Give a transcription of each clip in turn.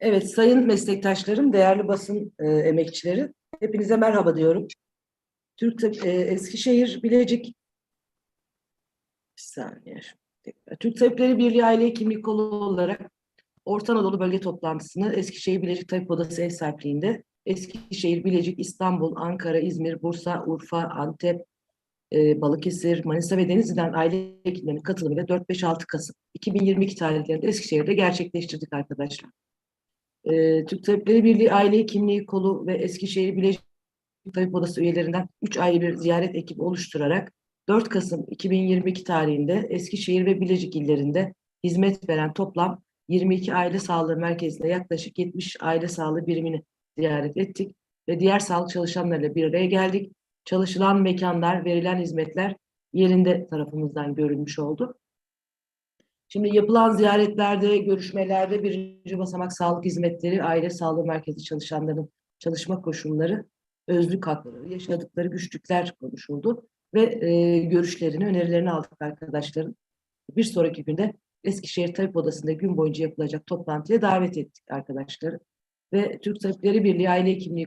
Evet, sayın meslektaşlarım, değerli basın e, emekçileri, hepinize merhaba diyorum. Türk e, Eskişehir Bilecik bir saniye. Türk Tabipleri Birliği Aile Hekimliği Kolu olarak Orta Anadolu Bölge Toplantısını Eskişehir Bilecik Tabip Odası ev sahipliğinde Eskişehir, Bilecik, İstanbul, Ankara, İzmir, Bursa, Urfa, Antep, e, Balıkesir, Manisa ve Denizli'den aile hekimlerinin katılımıyla 4-5-6 Kasım 2022 tarihlerinde Eskişehir'de gerçekleştirdik arkadaşlar. Ee, Türk Tabipleri Birliği Aile Hekimliği Kolu ve Eskişehir Bilecik Tabip Odası üyelerinden 3 ayrı bir ziyaret ekibi oluşturarak 4 Kasım 2022 tarihinde Eskişehir ve Bilecik illerinde hizmet veren toplam 22 aile sağlığı merkezinde yaklaşık 70 aile sağlığı birimini ziyaret ettik ve diğer sağlık çalışanlarıyla bir araya geldik. Çalışılan mekanlar, verilen hizmetler yerinde tarafımızdan görülmüş oldu. Şimdi yapılan ziyaretlerde, görüşmelerde birinci basamak sağlık hizmetleri, aile sağlığı merkezi çalışanların çalışma koşulları, özlük hakları, yaşadıkları güçlükler konuşuldu ve e, görüşlerini, önerilerini aldık arkadaşların. Bir sonraki günde Eskişehir Tabip Odası'nda gün boyunca yapılacak toplantıya davet ettik arkadaşları. Ve Türk Tabipleri Birliği Aile Hekimliği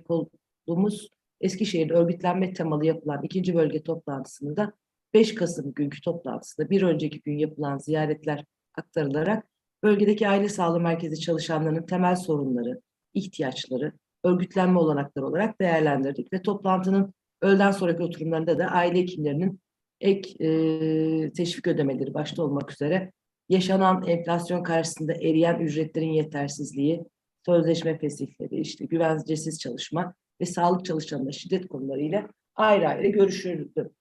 kolumuz Eskişehir örgütlenme temalı yapılan ikinci bölge toplantısını da 5 Kasım günkü toplantısında bir önceki gün yapılan ziyaretler aktarılarak bölgedeki aile sağlığı merkezi çalışanlarının temel sorunları, ihtiyaçları, örgütlenme olanakları olarak değerlendirdik ve toplantının öğleden sonraki oturumlarında da aile hekimlerinin ek e, teşvik ödemeleri başta olmak üzere yaşanan enflasyon karşısında eriyen ücretlerin yetersizliği, sözleşme fesihleri, işte güvencesiz çalışma ve sağlık çalışanlarına şiddet konularıyla ayrı ayrı görüşüldü.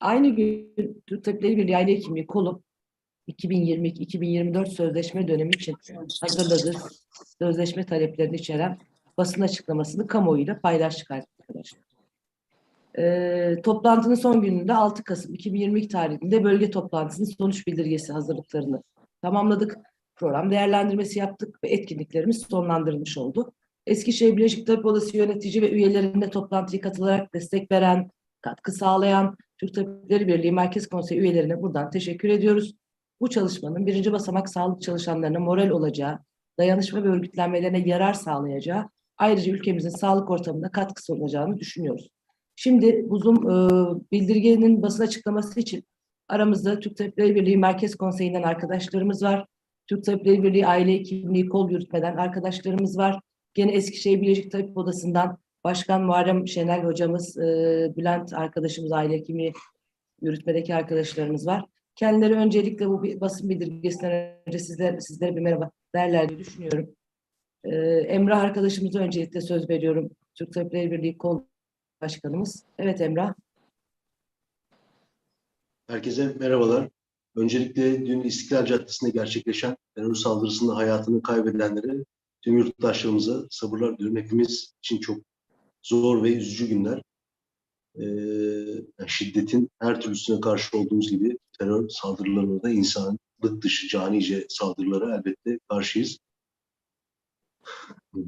Aynı gün Türk Tabipleri Birliği Aile Hekimliği kolu 2022-2024 sözleşme dönemi için hazırladığı sözleşme taleplerini içeren basın açıklamasını kamuoyuyla paylaştık arkadaşlar. Ee, toplantının son gününde 6 Kasım 2022 tarihinde bölge toplantısının sonuç bildirgesi hazırlıklarını tamamladık. Program değerlendirmesi yaptık ve etkinliklerimiz sonlandırılmış oldu. Eskişehir Bilecik Tabip Odası yönetici ve üyelerine toplantıya katılarak destek veren, katkı sağlayan Türk Tabipleri Birliği Merkez Konseyi üyelerine buradan teşekkür ediyoruz. Bu çalışmanın birinci basamak sağlık çalışanlarına moral olacağı, dayanışma ve örgütlenmelerine yarar sağlayacağı, ayrıca ülkemizin sağlık ortamında katkısı olacağını düşünüyoruz. Şimdi bu Zoom e, bildirgenin basın açıklaması için aramızda Türk Tabipleri Birliği Merkez Konseyi'nden arkadaşlarımız var. Türk Tabipleri Birliği Aile Hekimliği Kol Yürütmeden arkadaşlarımız var. Gene Eskişehir Bilecik Tabip Odası'ndan Başkan Muharrem Şenel hocamız, e, Bülent arkadaşımız, aile hekimi yürütmedeki arkadaşlarımız var. Kendileri öncelikle bu basın bildirgesinden önce sizler, sizlere bir merhaba derler diye düşünüyorum. Ee, Emrah arkadaşımıza öncelikle söz veriyorum. Türk Tabipleri Birliği Kol Başkanımız. Evet Emrah. Herkese merhabalar. Öncelikle dün İstiklal Caddesi'nde gerçekleşen terör saldırısında hayatını kaybedenlere tüm yurttaşlarımıza sabırlar diliyorum. Hepimiz için çok zor ve üzücü günler. Ee, şiddetin her türlüsüne karşı olduğumuz gibi terör saldırılarına da insanlık dışı canice saldırılara elbette karşıyız.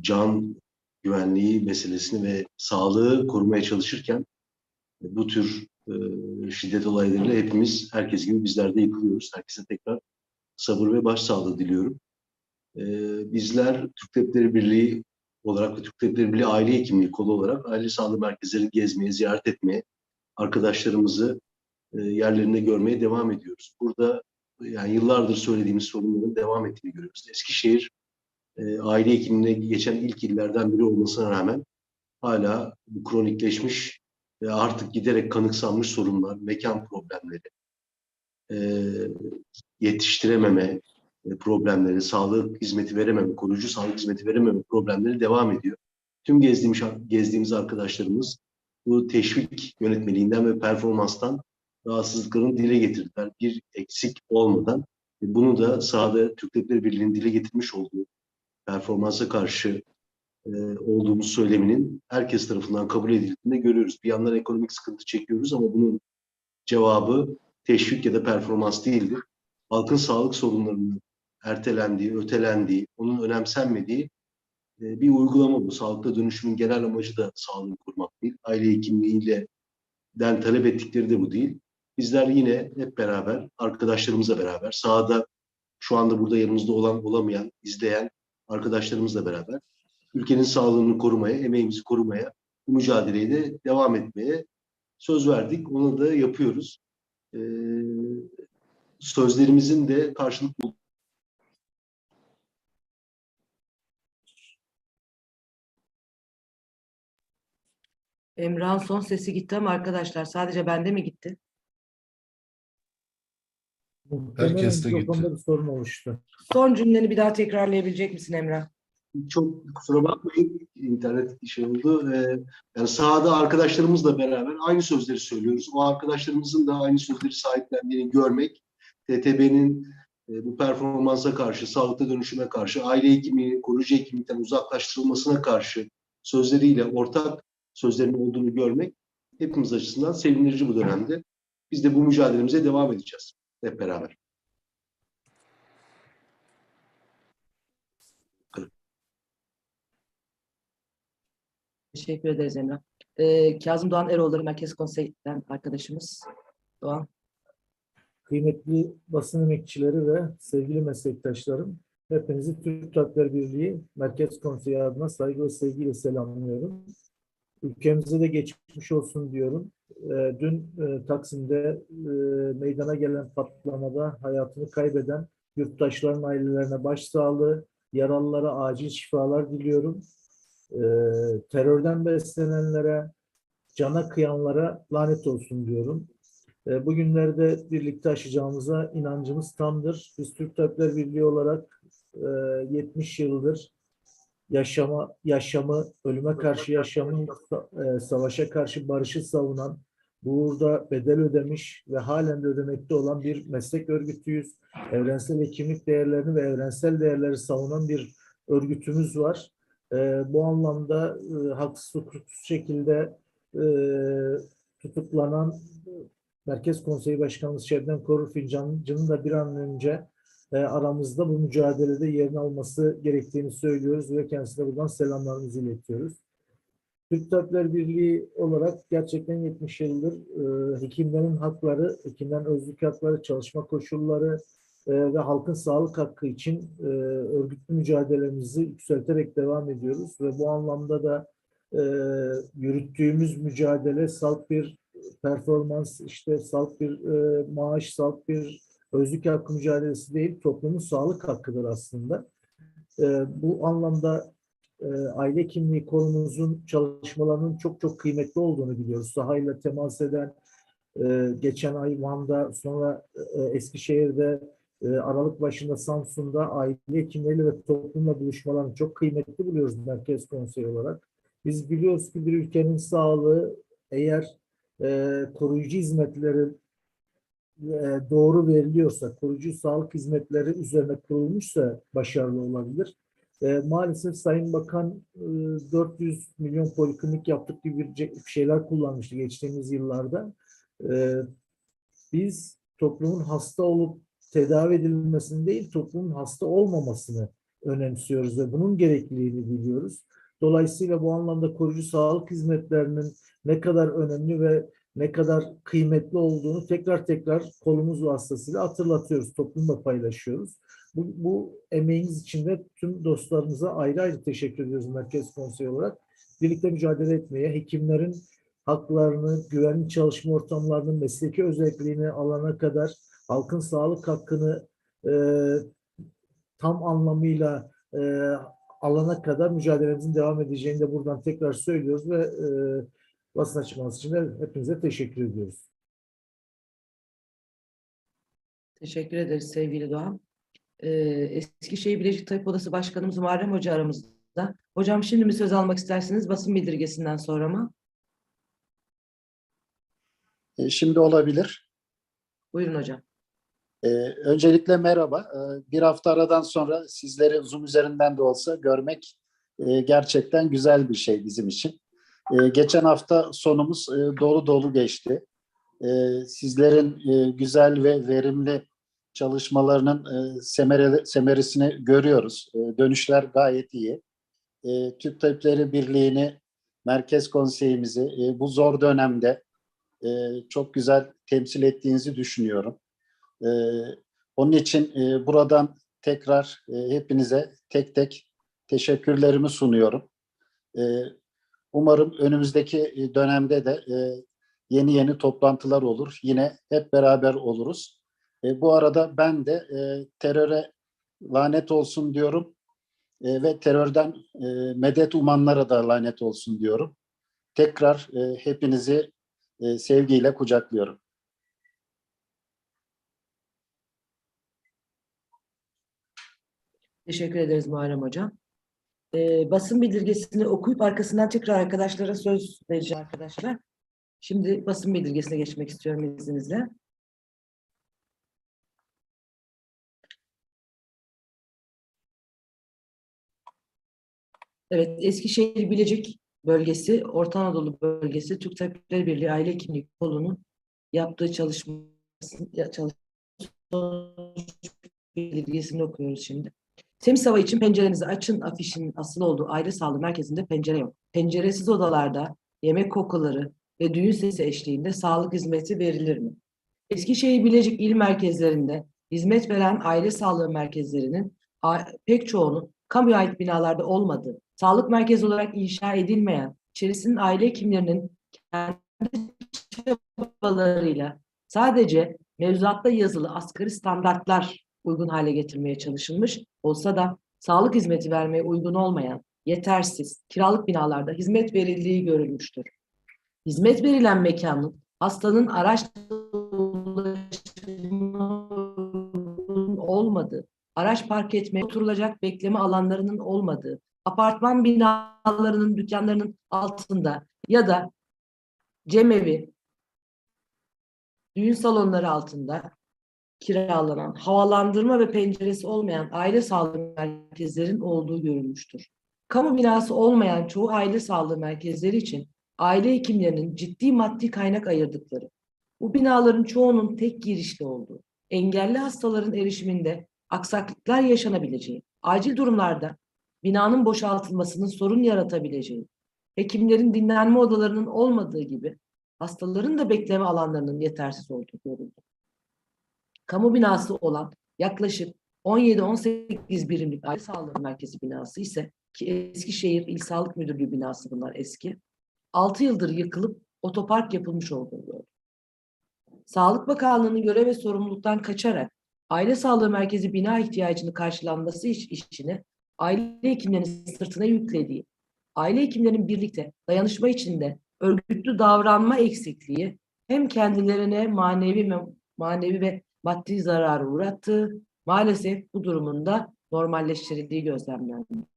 Can güvenliği meselesini ve sağlığı korumaya çalışırken bu tür e, şiddet olaylarıyla hepimiz herkes gibi bizler de yıkılıyoruz. Herkese tekrar sabır ve başsağlığı diliyorum. E, bizler Türk Tabipleri Birliği olarak ve Türk Tabipleri Birliği Aile Hekimliği kolu olarak aile sağlığı merkezlerini gezmeye, ziyaret etmeye, arkadaşlarımızı e, yerlerinde görmeye devam ediyoruz. Burada yani yıllardır söylediğimiz sorunların devam ettiğini görüyoruz. Eskişehir e, aile hekimliğine geçen ilk illerden biri olmasına rağmen hala bu kronikleşmiş ve artık giderek kanıksanmış sorunlar, mekan problemleri, e, yetiştirememe e, problemleri, sağlık hizmeti verememe, koruyucu sağlık hizmeti verememe problemleri devam ediyor. Tüm gezdiğimiz, gezdiğimiz arkadaşlarımız bu teşvik yönetmeliğinden ve performanstan rahatsızlıklarını dile getirdiler. Bir eksik olmadan. Bunu da sahada Türk Tabipleri Birliği'nin dile getirmiş olduğu performansa karşı e, olduğumuz söyleminin herkes tarafından kabul edildiğini görüyoruz. Bir yandan ekonomik sıkıntı çekiyoruz ama bunun cevabı teşvik ya da performans değildir. Halkın sağlık sorunlarının ertelendiği, ötelendiği, onun önemsenmediği e, bir uygulama bu. Sağlıkta dönüşümün genel amacı da sağlığı korumak değil. Aile hekimliğiyle den talep ettikleri de bu değil. Bizler yine hep beraber, arkadaşlarımızla beraber sahada şu anda burada yanımızda olan, olamayan, izleyen arkadaşlarımızla beraber ülkenin sağlığını korumaya, emeğimizi korumaya, bu mücadeleyi de devam etmeye söz verdik. Onu da yapıyoruz. Ee, sözlerimizin de karşılık bul- Emrah'ın son sesi gitti ama arkadaşlar sadece bende mi gitti? Herkes de gitti. bir sorun oluştu. Son cümleni bir daha tekrarlayabilecek misin Emrah? çok kusura bakmayın internet şey oldu. Ee, yani sahada arkadaşlarımızla beraber aynı sözleri söylüyoruz. O arkadaşlarımızın da aynı sözleri sahiplendiğini görmek, TTB'nin e, bu performansa karşı, sağlıklı dönüşüme karşı, aile hekimi, koruyucu hekimlikten uzaklaştırılmasına karşı sözleriyle ortak sözlerin olduğunu görmek hepimiz açısından sevindirici bu dönemde. Biz de bu mücadelemize devam edeceğiz hep beraber. Teşekkür ederiz Emrah. Ee, Kazım Doğan Eroğulları Merkez Konsey'den arkadaşımız. Doğan. Kıymetli basın emekçileri ve sevgili meslektaşlarım, hepinizi Türk Tabipler Birliği Merkez Konseyi adına saygı ve sevgiyle selamlıyorum. Ülkemize de geçmiş olsun diyorum. Ee, Dün e, Taksim'de e, meydana gelen patlamada hayatını kaybeden yurttaşların ailelerine başsağlığı, yaralılara acil şifalar diliyorum. Ee, Terörden beslenenlere, cana kıyanlara lanet olsun diyorum. E, Bugünlerde birlikte aşacağımıza inancımız tamdır. Biz Türk Tabipler Birliği olarak e, 70 yıldır yaşama, yaşamı, ölüme karşı yaşamı, e, savaşa karşı barışı savunan, bu uğurda bedel ödemiş ve halen de ödemekte olan bir meslek örgütüyüz. Evrensel hekimlik değerlerini ve evrensel değerleri savunan bir örgütümüz var. E, Bu anlamda e, haksız hukuksuz şekilde e, tutuklanan Merkez Konseyi Başkanımız Şebnem Korur Fincancı'nın da bir an önce e, aramızda bu mücadelede yerini alması gerektiğini söylüyoruz ve kendisine buradan selamlarımızı iletiyoruz. Türk Tabipler Birliği olarak gerçekten 70 yıldır e, hekimlerin hakları, hekimlerin özlük hakları, çalışma koşulları e, ve halkın sağlık hakkı için e, örgütlü mücadelemizi yükselterek devam ediyoruz ve bu anlamda da yürüttüğümüz mücadele salt bir performans, işte salt bir maaş, salt bir özlük hakkı mücadelesi değil, toplumun sağlık hakkıdır aslında. E, bu anlamda e, aile kimliği konumuzun çalışmalarının çok çok kıymetli olduğunu biliyoruz. Sahayla temas eden, e, geçen ay Van'da, sonra e, Eskişehir'de, e, Aralık başında Samsun'da aile hekimleriyle ve toplumla buluşmalarını çok kıymetli buluyoruz Merkez Konseyi olarak. Biz biliyoruz ki bir ülkenin sağlığı eğer e, koruyucu hizmetleri e, doğru veriliyorsa, koruyucu sağlık hizmetleri üzerine kurulmuşsa başarılı olabilir. E, maalesef Sayın Bakan e, 400 milyon poliklinik yaptık gibi bir şeyler kullanmıştı geçtiğimiz yıllarda. E, biz toplumun hasta olup tedavi edilmesini değil, toplumun hasta olmamasını önemsiyoruz ve bunun gerekliliğini biliyoruz. Dolayısıyla bu anlamda koruyucu sağlık hizmetlerinin ne kadar önemli ve ne kadar kıymetli olduğunu tekrar tekrar kolumuz vasıtasıyla hatırlatıyoruz, toplumla paylaşıyoruz. Bu, bu emeğiniz için de tüm dostlarımıza ayrı ayrı teşekkür ediyoruz Merkez Konseyi olarak. Birlikte mücadele etmeye, hekimlerin haklarını, güvenli çalışma ortamlarının mesleki özelliğini alana kadar halkın sağlık hakkını e, tam anlamıyla e, alana kadar mücadelemizin devam edeceğini de buradan tekrar söylüyoruz ve e, basın açıklaması için de hepinize teşekkür ediyoruz. Teşekkür ederiz sevgili Doğan. Ee, Eskişehir Bilecik Tabip Odası Başkanımız Muharrem Hoca aramızda. Hocam şimdi mi söz almak istersiniz basın bildirgesinden sonra mı? E, Şimdi olabilir. Buyurun hocam. E, öncelikle merhaba. E, bir hafta aradan sonra sizleri Zoom üzerinden de olsa görmek e, gerçekten güzel bir şey bizim için. E, geçen hafta sonumuz e, dolu dolu geçti. E, sizlerin e, güzel ve verimli çalışmalarının e, semere, semeresini görüyoruz. E, dönüşler gayet iyi. E, Türk Tabipleri Birliği'ni, Merkez Konseyimizi e, bu zor dönemde e, çok güzel temsil ettiğinizi düşünüyorum. Ee, onun için e, buradan tekrar e, hepinize tek tek teşekkürlerimi sunuyorum. E, umarım önümüzdeki e, dönemde de e, yeni yeni toplantılar olur. Yine hep beraber oluruz. E, bu arada ben de teröre lanet olsun diyorum ve terörden medet umanlara da lanet olsun diyorum. Tekrar hepinizi sevgiyle kucaklıyorum. Teşekkür ederiz Muharrem Hocam. Ee, basın bildirgesini okuyup arkasından tekrar arkadaşlara söz vereceğim arkadaşlar. Şimdi basın bildirgesine geçmek istiyorum izninizle. Evet, Eskişehir Bilecik bölgesi, Orta Anadolu bölgesi Türk Tabipleri Birliği Aile Hekimliği Kolu'nun yaptığı çalışma çalışma bildirgesini okuyoruz şimdi. Temiz hava için pencerenizi açın afişinin asılı olduğu aile sağlığı merkezinde pencere yok. Penceresiz odalarda yemek kokuları ve düğün sesi eşliğinde sağlık hizmeti verilir mi? Eskişehir Bilecik il merkezlerinde hizmet veren aile sağlığı merkezlerinin pek çoğunun kamuya ait binalarda olmadığı, sağlık merkezi olarak inşa edilmeyen, içerisinin aile hekimlerinin kendi çabalarıyla sadece mevzuatta yazılı asgari standartlar uygun hale getirmeye çalışılmış olsa da sağlık hizmeti vermeye uygun olmayan, yetersiz, kiralık binalarda hizmet verildiği görülmüştür. Hizmet verilen mekanın hastanın araç olmadığı, araç park etmeye oturulacak bekleme alanlarının olmadığı, apartman binalarının dükkanlarının altında ya da cemevi, düğün salonları altında kiralanan, havalandırma ve penceresi olmayan aile sağlığı merkezlerin olduğu görülmüştür. Kamu binası olmayan çoğu aile sağlığı merkezleri için aile hekimlerinin ciddi maddi kaynak ayırdıkları, bu binaların çoğunun tek girişli olduğu, engelli hastaların erişiminde aksaklıklar yaşanabileceği, acil durumlarda binanın boşaltılmasının sorun yaratabileceği, hekimlerin dinlenme odalarının olmadığı gibi hastaların da bekleme alanlarının yetersiz olduğu görüldü kamu binası olan yaklaşık 17-18 birimlik aile sağlığı merkezi binası ise ki Eskişehir İl Sağlık Müdürlüğü binası bunlar eski. 6 yıldır yıkılıp otopark yapılmış olduğunu gördüm. Sağlık Bakanlığı'nın görev ve sorumluluktan kaçarak aile sağlığı merkezi bina ihtiyacını karşılanması iş, işini aile hekimlerinin sırtına yüklediği, aile hekimlerinin birlikte dayanışma içinde örgütlü davranma eksikliği hem kendilerine manevi manevi ve maddi zararı uğrattığı, maalesef bu durumunda normalleştirildiği gözlemlenmiş.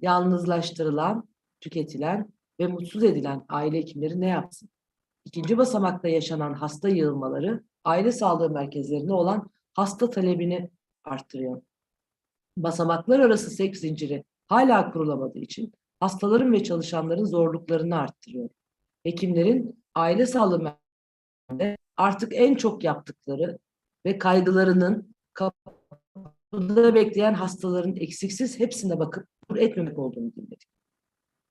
Yalnızlaştırılan, tüketilen ve mutsuz edilen aile hekimleri ne yapsın? İkinci basamakta yaşanan hasta yığılmaları aile sağlığı merkezlerine olan hasta talebini arttırıyor. Basamaklar arası seks zinciri hala kurulamadığı için hastaların ve çalışanların zorluklarını arttırıyor. Hekimlerin aile sağlığı merkezlerinde artık en çok yaptıkları ve kaygılarının kapıda bekleyen hastaların eksiksiz hepsine bakıp etmemek olduğunu dinledik.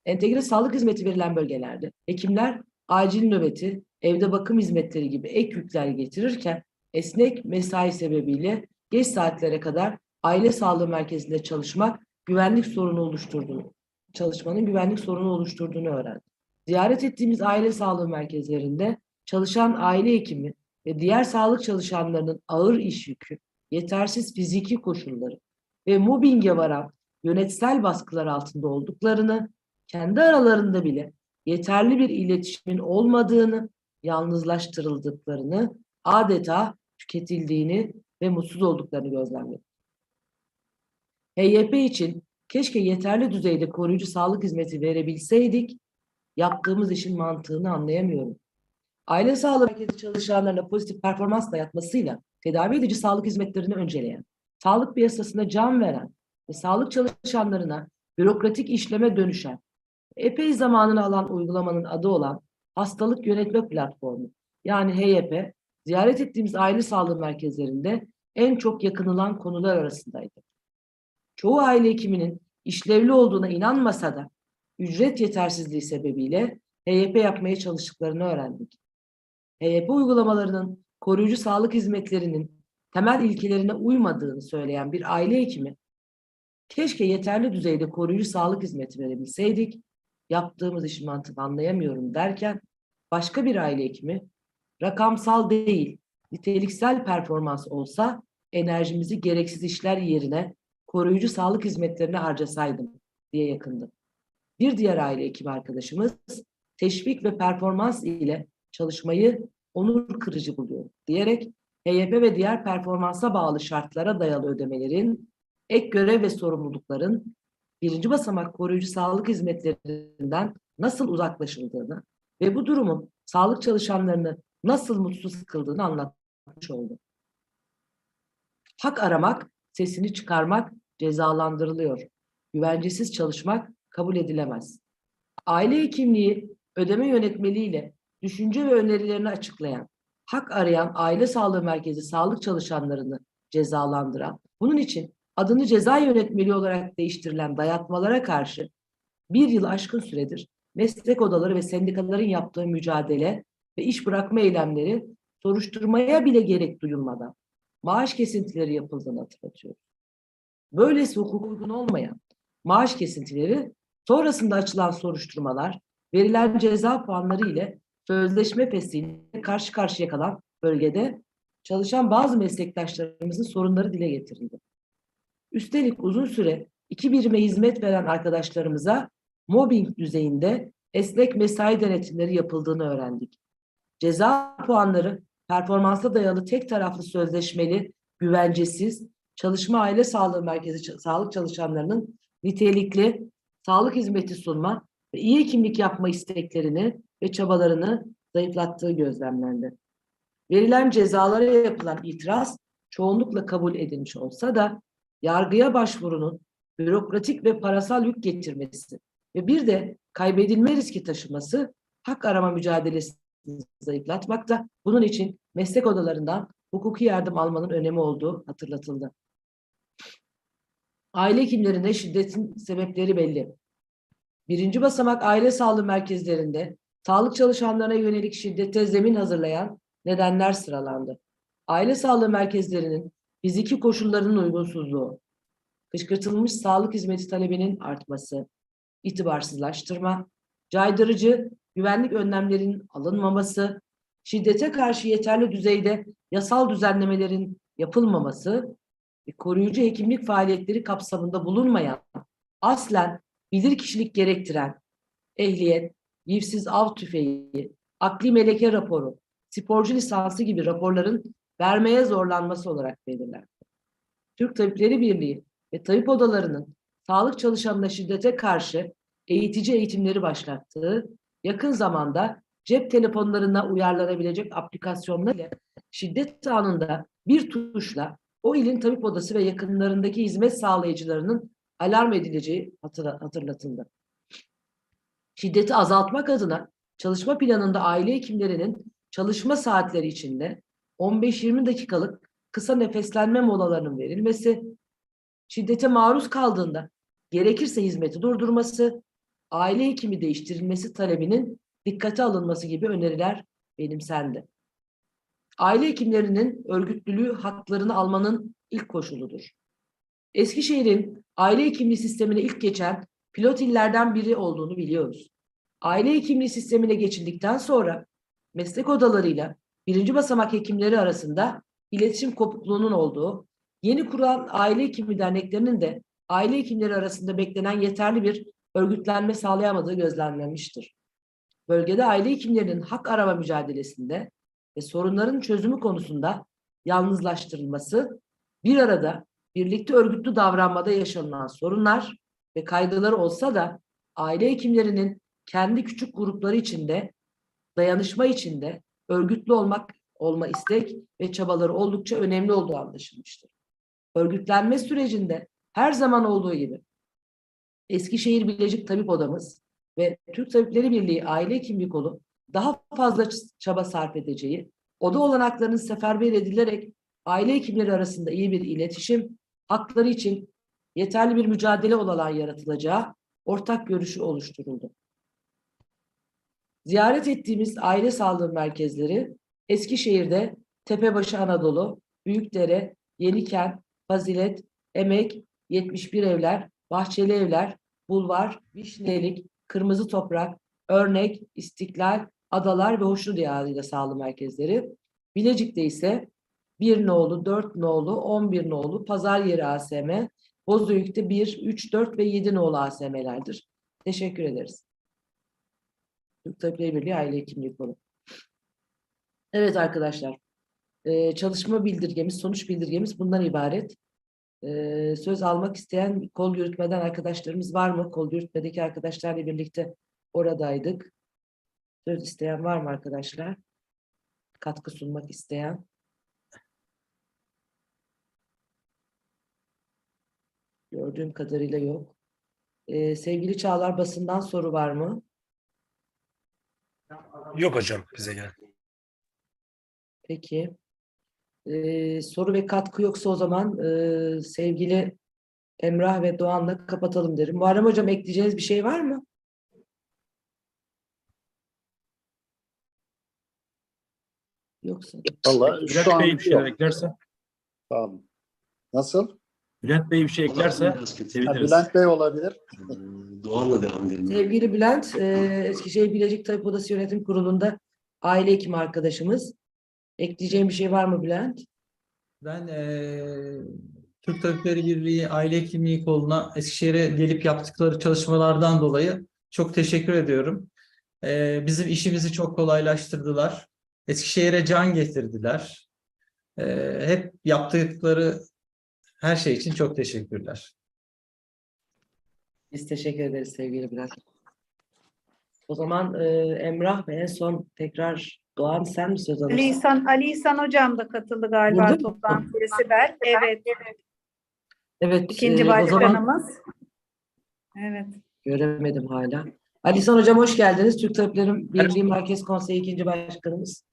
Entegre sağlık hizmeti verilen bölgelerde hekimler acil nöbeti, evde bakım hizmetleri gibi ek yükler getirirken esnek mesai sebebiyle geç saatlere kadar aile sağlığı merkezinde çalışmak güvenlik sorunu oluşturduğunu, çalışmanın güvenlik sorunu oluşturduğunu öğrendik. Ziyaret ettiğimiz aile sağlığı merkezlerinde çalışan aile hekimi ve diğer sağlık çalışanlarının ağır iş yükü, yetersiz fiziki koşulları ve mobbinge varan yönetsel baskılar altında olduklarını, kendi aralarında bile yeterli bir iletişimin olmadığını, yalnızlaştırıldıklarını, adeta tüketildiğini ve mutsuz olduklarını gözlemledik. HYP için keşke yeterli düzeyde koruyucu sağlık hizmeti verebilseydik, yaptığımız işin mantığını anlayamıyorum. Aile sağlığı merkezi çalışanlarına pozitif performans dayatmasıyla tedavi edici sağlık hizmetlerini önceleyen, sağlık piyasasına can veren ve sağlık çalışanlarına bürokratik işleme dönüşen, epey zamanını alan uygulamanın adı olan Hastalık Yönetme Platformu yani HYP, ziyaret ettiğimiz aile sağlığı merkezlerinde en çok yakınılan konular arasındaydı. Çoğu aile hekiminin işlevli olduğuna inanmasa da ücret yetersizliği sebebiyle HYP yapmaya çalıştıklarını öğrendik. HYP uygulamalarının koruyucu sağlık hizmetlerinin temel ilkelerine uymadığını söyleyen bir aile hekimi Keşke yeterli düzeyde koruyucu sağlık hizmeti verebilseydik. Yaptığımız işin mantığını anlayamıyorum derken başka bir aile hekimi rakamsal değil, niteliksel performans olsa enerjimizi gereksiz işler yerine koruyucu sağlık hizmetlerine harcasaydım diye yakındı. Bir diğer aile hekimi arkadaşımız teşvik ve performans ile çalışmayı onur kırıcı buluyor diyerek HYP ve diğer performansa bağlı şartlara dayalı ödemelerin, ek görev ve sorumlulukların birinci basamak koruyucu sağlık hizmetlerinden nasıl uzaklaşıldığını ve bu durumun sağlık çalışanlarını nasıl mutsuz kıldığını anlatmış oldu. Hak aramak, sesini çıkarmak cezalandırılıyor. Güvencesiz çalışmak kabul edilemez. Aile hekimliği ödeme yönetmeliğiyle düşünce ve önerilerini açıklayan, hak arayan aile sağlığı merkezi sağlık çalışanlarını cezalandıran, bunun için adını ceza yönetmeliği olarak değiştirilen dayatmalara karşı bir yıl aşkın süredir meslek odaları ve sendikaların yaptığı mücadele ve iş bırakma eylemleri soruşturmaya bile gerek duyulmadan maaş kesintileri yapıldığını hatırlatıyor. Böylesi hukuk uygun olmayan maaş kesintileri sonrasında açılan soruşturmalar verilen ceza puanları ile sözleşme fesliğine karşı karşıya kalan bölgede çalışan bazı meslektaşlarımızın sorunları dile getirildi. Üstelik uzun süre iki birime hizmet veren arkadaşlarımıza mobbing düzeyinde esnek mesai denetimleri yapıldığını öğrendik. Ceza puanları performansa dayalı tek taraflı sözleşmeli, güvencesiz, çalışma aile sağlığı merkezi sağlık çalışanlarının nitelikli sağlık hizmeti sunma ve iyi hekimlik yapma isteklerini ve çabalarını zayıflattığı gözlemlendi. Verilen cezalara yapılan itiraz çoğunlukla kabul edilmiş olsa da yargıya başvurunun bürokratik ve parasal yük getirmesi ve bir de kaybedilme riski taşıması hak arama mücadelesini zayıflatmakta. Bunun için meslek odalarından hukuki yardım almanın önemi olduğu hatırlatıldı. Aile hekimlerinde şiddetin sebepleri belli. Birinci basamak aile sağlığı merkezlerinde sağlık çalışanlarına yönelik şiddete zemin hazırlayan nedenler sıralandı. Aile sağlığı merkezlerinin fiziki koşullarının uygunsuzluğu, kışkırtılmış sağlık hizmeti talebinin artması, itibarsızlaştırma, caydırıcı güvenlik önlemlerinin alınmaması, şiddete karşı yeterli düzeyde yasal düzenlemelerin yapılmaması ve koruyucu hekimlik faaliyetleri kapsamında bulunmayan, aslen bilirkişilik gerektiren ehliyet, vifsiz av tüfeği, akli meleke raporu, sporcu lisansı gibi raporların vermeye zorlanması olarak belirlendi. Türk Tabipleri Birliği ve tabip odalarının sağlık çalışanına şiddete karşı eğitici eğitimleri başlattığı, yakın zamanda cep telefonlarına uyarlanabilecek aplikasyonlar ile şiddet anında bir tuşla o ilin tabip odası ve yakınlarındaki hizmet sağlayıcılarının alarm edileceği hatırla- hatırlatıldı. Şiddeti azaltmak adına çalışma planında aile hekimlerinin çalışma saatleri içinde 15-20 dakikalık kısa nefeslenme molalarının verilmesi, şiddete maruz kaldığında gerekirse hizmeti durdurması, aile hekimi değiştirilmesi talebinin dikkate alınması gibi öneriler benimsendi. Aile hekimlerinin örgütlülüğü haklarını almanın ilk koşuludur. Eskişehir'in aile hekimliği sistemine ilk geçen pilot illerden biri olduğunu biliyoruz. Aile hekimliği sistemine geçildikten sonra meslek odalarıyla birinci basamak hekimleri arasında iletişim kopukluğunun olduğu, yeni kurulan aile hekimi derneklerinin de aile hekimleri arasında beklenen yeterli bir örgütlenme sağlayamadığı gözlemlenmiştir. Bölgede aile hekimlerinin hak arama mücadelesinde ve sorunların çözümü konusunda yalnızlaştırılması, bir arada birlikte örgütlü davranmada yaşanılan sorunlar ve kaygıları olsa da aile hekimlerinin kendi küçük grupları içinde, dayanışma içinde örgütlü olmak, olma istek ve çabaları oldukça önemli olduğu anlaşılmıştır. Örgütlenme sürecinde her zaman olduğu gibi Eskişehir Bilecik Tabip Odamız ve Türk Tabipleri Birliği Aile Hekimliği Kolu daha fazla çaba sarf edeceği, oda olanaklarının seferber edilerek aile hekimleri arasında iyi bir iletişim, hakları için yeterli bir mücadele olanan yaratılacağı ortak görüşü oluşturuldu. Ziyaret ettiğimiz aile sağlığı merkezleri Eskişehir'de Tepebaşı Anadolu, Büyükdere, Yenikent, Fazilet, Emek, 71 evler, Bahçeli Evler, Bulvar, Vişnelik, Kırmızı Toprak, Örnek, İstiklal, Adalar ve Hoşlu Diyarı'yla sağlı merkezleri. Bilecik'te ise 1 nolu, 4 nolu, 11 nolu, Pazar Yeri ASM, Bozüyük'te 1, 3, 4 ve 7 nolu ASM'lerdir. Teşekkür ederiz. Türk Tabipleri Birliği Aile Hekimliği Konu. Evet arkadaşlar. Ee, çalışma bildirgemiz, sonuç bildirgemiz bundan ibaret. Ee, söz almak isteyen kol yürütmeden arkadaşlarımız var mı? Kol yürütmedeki arkadaşlarla birlikte oradaydık. Söz isteyen var mı arkadaşlar? Katkı sunmak isteyen. Gördüğüm kadarıyla yok. Ee, sevgili Çağlar basından soru var mı? Yok hocam bize gel. Peki. Ee, soru ve katkı yoksa o zaman e, sevgili Emrah ve Doğan'la kapatalım derim. Muharrem Hocam ekleyeceğiniz bir şey var mı? Yoksa. Vallahi şu Bülent an Bey bir şey yok. eklerse, Tamam. Nasıl? Bülent Bey bir şey eklerse. Ha, seviniriz. Bülent Bey olabilir. Doğan'la devam edelim. Sevgili Bülent, e, Eskişehir Bilecik Tabip Odası Yönetim Kurulu'nda aile hekimi arkadaşımız. Ekleyeceğin bir şey var mı Bülent? Ben eee Türk Tabipleri Birliği Aile Hekimliği koluna Eskişehir'e gelip yaptıkları çalışmalardan dolayı çok teşekkür ediyorum. Eee, bizim işimizi çok kolaylaştırdılar. Eskişehir'e can getirdiler. Eee, hep yaptıkları her şey için çok teşekkürler. Biz teşekkür ederiz sevgili Bülent. O zaman e, Emrah ve en son tekrar Doğan sen mi söz Ali alırsın? İhsan, Ali İhsan hocam da katıldı galiba Burada mı? toplantıya Sibel. Evet, Evet, ikinci e, o zaman başkanımız. Evet. göremedim hala. Ali İhsan Hocam hoş geldiniz. Türk Tabiplerin Birliği Merkez Konseyi ikinci başkanımız.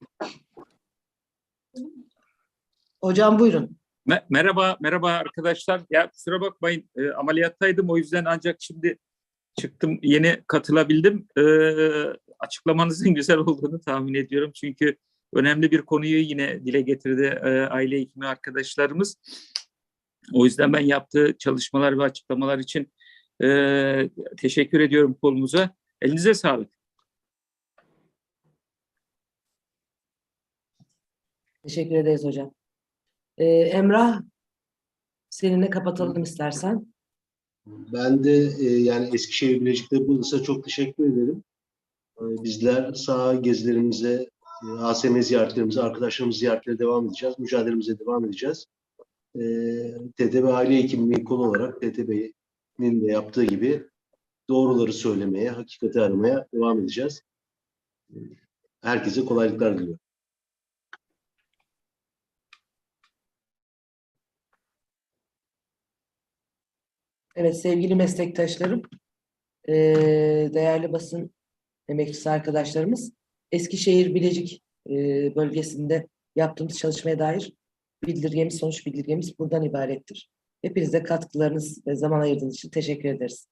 Hocam buyurun. Me- Merhaba, merhaba arkadaşlar. Ya kusura bakmayın, e, ameliyattaydım o yüzden ancak şimdi çıktım, yeni katılabildim. E, açıklamanızın güzel olduğunu tahmin ediyorum çünkü önemli bir konuyu yine dile getirdi e, aile hekimi arkadaşlarımız. O yüzden ben yaptığı çalışmalar ve açıklamalar için e, teşekkür ediyorum kolumuza. Elinize sağlık. Teşekkür ederiz hocam. E, Emrah seninle kapatalım istersen. Ben de e, yani Eskişehir Bilecik Tabip Odası'na çok teşekkür ederim. E, bizler saha gezilerimize, e, ASM ziyaretlerimize, arkadaşlarımız ziyaretlere devam edeceğiz. Mücadelemize devam edeceğiz. E, TTB Aile Hekimliği konu olarak TTB'nin de yaptığı gibi doğruları söylemeye, hakikati aramaya devam edeceğiz. Herkese kolaylıklar diliyorum. Evet sevgili meslektaşlarım, eee, değerli basın emekçisi arkadaşlarımız, Eskişehir Bilecik eee, bölgesinde yaptığımız çalışmaya dair bildirgemiz, sonuç bildirgemiz buradan ibarettir. Hepinize katkılarınız ve zaman ayırdığınız için teşekkür ederiz.